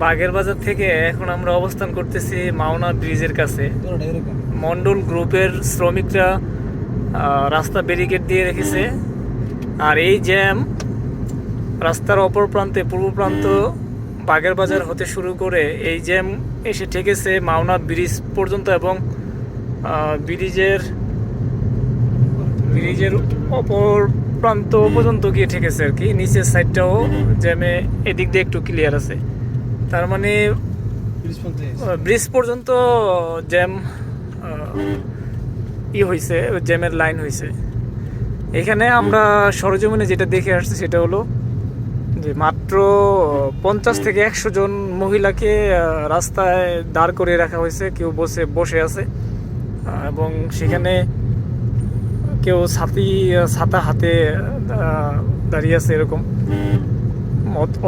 বাগের বাজার থেকে এখন আমরা অবস্থান করতেছি মাওনা ব্রিজের কাছে। মন্ডল গ্রুপের শ্রমিকরা রাস্তা ব্যারিকেড দিয়ে রেখেছে। আর এই জ্যাম রাস্তার অপর প্রান্তে পূর্ব প্রান্ত বাগের বাজার হতে শুরু করে এই জ্যাম এসে ঠেকেছে মাওনা ব্রিজ পর্যন্ত এবং ব্রিজের ব্রিজের অপর প্রান্ত পর্যন্ত গিয়ে ঠেকেছে আর কি। নিচের সাইডটাও জ্যামে এদিক দিয়ে একটু ক্লিয়ার আছে। তার মানে ব্রিজ ব্রিজ পর্যন্ত জ্যাম ই হয়েছে জ্যামের লাইন হয়েছে এখানে আমরা সরজমিনে যেটা দেখে আসছি সেটা হলো যে মাত্র পঞ্চাশ থেকে একশো জন মহিলাকে রাস্তায় দাঁড় করিয়ে রাখা হয়েছে, কেউ বসে বসে আছে। এবং সেখানে কেউ ছাতি, ছাতা হাতে দাঁড়িয়ে আছে এরকম।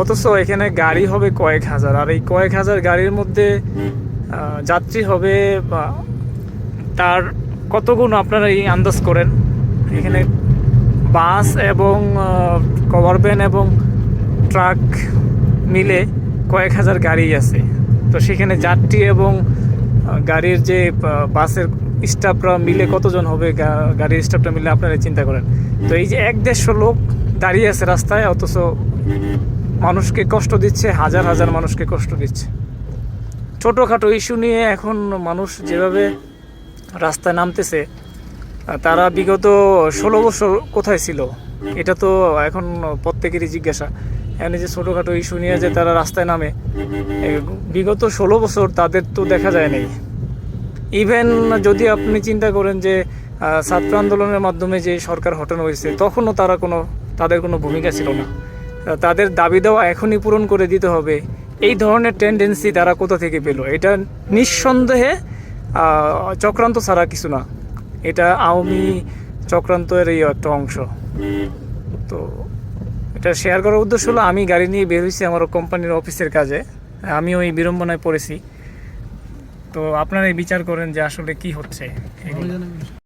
অথচ এখানে গাড়ি হবে কয়েক হাজার। আর এই কয়েক হাজার গাড়ির মধ্যে যাত্রী হবে তার কত গুণ আপনারা এই আন্দাজ করেন? এখানে বাস এবং কভার ভ্যান এবং ট্রাক মিলে কয়েক হাজার গাড়ি আছে। তো সেখানে যাত্রী এবং গাড়ির যে বাসের স্টাফরা মিলে কতজন হবে গাড়ির স্টাফটা মিলে আপনারা চিন্তা করেন। তো এই যে এক দেড়শো লোক দাঁড়িয়ে আছে রাস্তায়, অথচ মানুষকে কষ্ট দিচ্ছে, হাজার হাজার মানুষকে কষ্ট দিচ্ছে। ছোটোখাটো ইস্যু নিয়ে এখন মানুষ যেভাবে রাস্তায় নামতেছে তারা বিগত ষোলো বছর কোথায় ছিল? এটা তো এখন প্রত্যেকেরই জিজ্ঞাসা। এখানে যে ছোটোখাটো ইস্যু নিয়ে যে তারা রাস্তায় নামে বিগত ষোলো বছর তাদের তো দেখা যায় নাই। ইভেন যদি আপনি চিন্তা করেন যে ছাত্র আন্দোলনের মাধ্যমে যে সরকার হটানো হয়েছে, তখনও তারা কোনো, তাদের কোনো ভূমিকা ছিল না। তাদের দাবি দেওয়া এখনই পূরণ করে দিতে হবে। এই ধরনের টেন্ডেন্সি তারা কোথা থেকে পেল? এটা নিঃসন্দেহে চক্রান্ত ছাড়া কিছু না। এটা আওয়ামী চক্রান্তের এই একটা অংশ। তো এটা শেয়ার করার উদ্দেশ্য হলো আমি গাড়ি নিয়ে বের হয়েছি আমার কোম্পানির অফিসের কাজে। আমি ওই বিড়ম্বনায় পড়েছি। তো আপনারা এই বিচার করেন যে আসলে কি হচ্ছে।